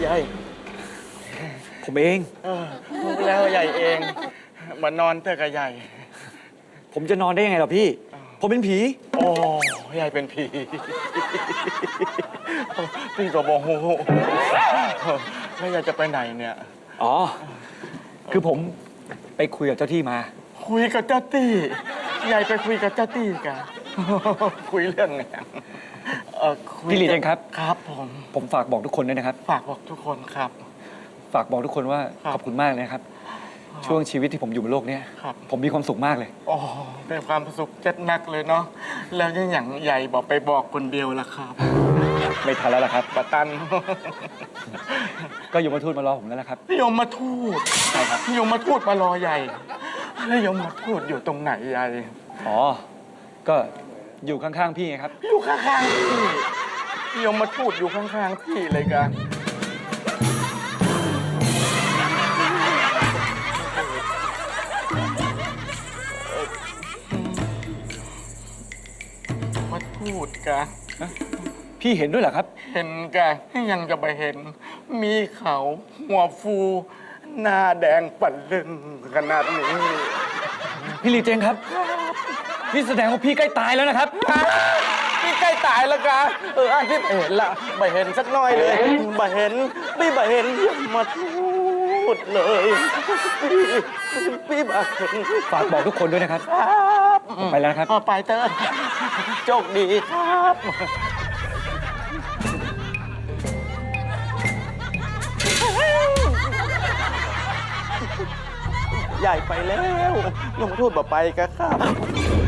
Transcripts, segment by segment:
ใหญ่ผมเองเออรู้แล้วใหญ่เองมานอนเถอะกับใหญ่ ผมจะนอนได้ยังไงล่ะพี่ ผมเป็นผี โอ้ใหญ่เป็นผีพี่ก็บอกโหแล้วใหญ่จะไปไหนเนี่ย อ๋อ คือผมไปคุยกับเจ้าที่มา คุยกับเจ้าตี้ใหญ่ไปคุยกับเจ้าตี้กัน คุยเรื่องไง เออคุยพี่หลีเดนครับ ครับผมผมฝากบอกทุกคนด้วยนะครับ ฝากบอกทุกคนครับ ฝากบอกทุกคนว่าครับ ขอบคุณมากเลยนะครับ ช่วงชีวิตที่ผมอยู่บนโลกเนี้ยครับ ผมมีความสุขมากเลย โอ้เป็นความสุขเจ็ดนักเลยเนาะแล้วยังอย่างใหญ่บอกไปบอกคนเดียวละครับไม่ทันแล้วล่ะครับ ปะตันก็ยมมาทูตมารอผมแล้วล่ะครับยมมาทูตใช่ครับยมมาทูตมารอใหญ่แล้วยมมาทูตอยู่ตรงไหนใหญ่อ๋อ ก็ อยู่ข้างๆพี่ไงครับ อยู่ข้างๆพี่ยมมาทูตอยู่ข้างๆพี่เลยกัน มาทูตกัน พี่เห็นด้วยเหรอครับ เห็นกันยังจะไปเห็น มีเขาหัวฟู หน้าแดงปั่นลึงขนาดนี้ พี่หลีเจงครับ นี่แสดงว่าพี่ใกล้ตายแล้วนะครับอะพี่ใกล้ตายแล้วกะเอออันที่ไปเห็นละไปเห็นสักหน้อยเลยไปเห็นพี่ไปเห็นอย่ามาทูดเลยพี่พี่มาเห็นฝากบอกทุกคนด้วยนะครับ ครับผมไปแล้วนะครับพอไปเถอะโชคดีครับ ใหญ่ไปแล้วยมทูตบ่ไปกะครับ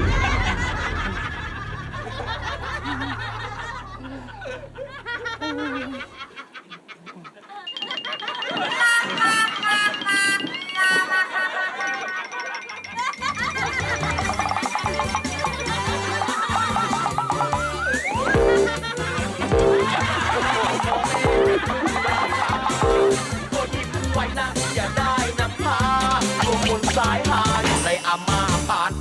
ไว้นะอย่าได้น